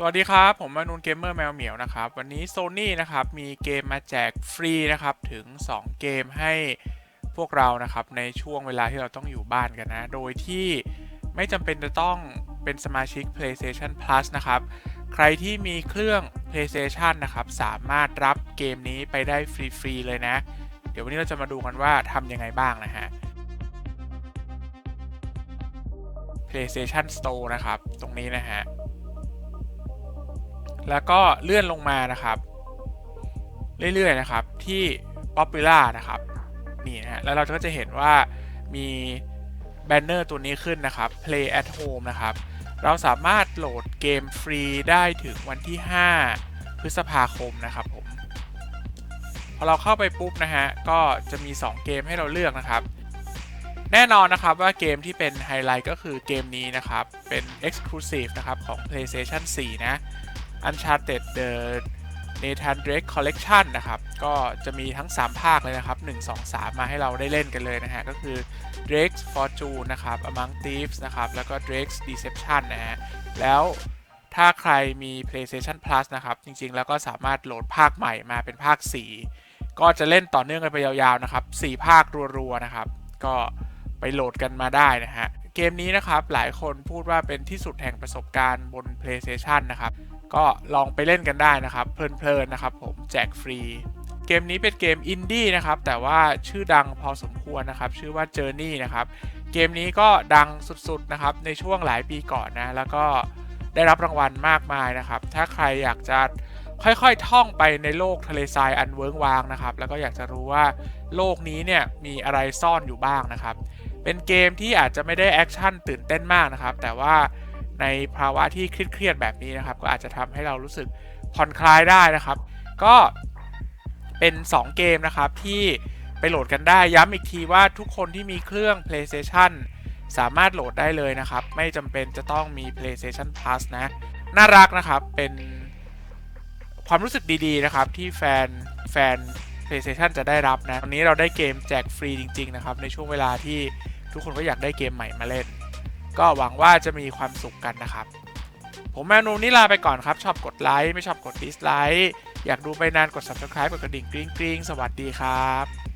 สวัสดีครับ ผมมานูนเกมเมอร์แมวเหมียวนะครับ วันนี้ Sony นะครับ มีเกมมาแจกฟรีนะครับ ถึง 2 เกมให้พวกเรานะครับ ในช่วงเวลาที่เราต้องอยู่บ้านกันนะ โดยที่ไม่จำเป็นจะต้องเป็นสมาชิก PlayStation Plus นะครับ ใครที่มีเครื่อง PlayStation นะครับ สามารถรับเกมนี้ไปได้ฟรี ๆ เลยนะ เดี๋ยววันนี้เราจะมาดูกันว่าทำยังไงบ้างนะฮะ PlayStation Store นะครับ ตรงนี้นะฮะ แล้วก็เลื่อนลงมานะครับ เรื่อยๆนะครับที่ Popular นะครับนี่นะฮะแล้วเราก็จะเห็นว่ามีแบนเนอร์ตัวนี้ขึ้นนะครับ Play at Home นะครับ เราสามารถโหลดเกมฟรีได้ถึงวันที่ 5 พฤษภาคมนะครับผมพอเราเข้าไปปุ๊บนะฮะก็จะมี 2 เกมให้เราเลือกนะครับ แน่นอนนะครับว่าเกมที่เป็นไฮไลท์ก็คือเกมนี้นะครับ เป็น Exclusive นะครับของ PlayStation 4 นะ Uncharted The Nathan Drake Collection นะครับ ก็จะมีทั้ง 3 ภาคเลยนะครับ 1 2 3 มาให้เราได้เล่นกันเลยนะฮะ ก็คือ Drake's Fortune นะครับ Among Thieves นะครับ แล้วก็ Drake's Deception นะฮะ แล้วถ้าใครมี PlayStation Plus นะครับ จริงๆ แล้วก็สามารถโหลดภาคใหม่มาเป็นภาค 4 ก็จะเล่นต่อเนื่องกันไปยาวๆ นะครับ 4 ภาครัวๆ นะครับ ก็ไปโหลดกันมาได้นะฮะ เกมนี้นะครับ หลายคนพูดว่าเป็นที่สุดแห่งประสบการณ์บน PlayStation นะครับ ก็ลองไปเล่นกันได้นะครับ เพลินๆนะครับผมแจกฟรี เกมนี้เป็นเกมอินดี้นะครับ แต่ว่าชื่อดังพอสมควรนะครับ ชื่อว่า Journey นะครับ เกมนี้ก็ดังสุดๆนะครับ ในช่วงหลายปีก่อนนะ แล้วก็ได้รับรางวัลมากมายนะครับ ถ้าใครอยากจะค่อยๆ ท่องไปในโลกทะเลทรายอันเวิ้งว้างนะครับ แล้วก็อยากจะรู้ว่าโลกนี้เนี่ยมีอะไรซ่อนอยู่บ้างนะครับ เป็นเกมที่อาจจะไม่ได้แอคชั่นตื่นเต้นมากนะครับ แต่ว่า ในภาวะที่เครียดๆแบบนี้นะครับ ก็อาจจะทำให้เรารู้สึกผ่อนคลายได้นะครับ ก็เป็น 2 เกมนะครับที่ไปโหลดกันได้ย้ำอีกทีว่าทุกคนที่มีเครื่อง PlayStation สามารถโหลดได้เลยนะครับ ไม่จำเป็นจะต้องมี PlayStation Plus นะ น่ารักนะครับ เป็นความรู้สึกดีๆนะครับ ที่แฟนแฟน PlayStation จะได้รับนะ วันนี้เราได้เกมแจกฟรีจริง ๆ นะครับ ในช่วงเวลาที่ทุกคนก็อยากได้เกมใหม่มาเล่น ก็หวังว่าจะมีความสุขกันนะครับ ผมแมนูนี่ลาไปก่อนครับ ชอบกดไลค์ไม่ชอบกดดิสไลค์อยากดูไปนานกด subscribe กดกระดิ่งกริ๊งกริ๊งสวัสดีครับ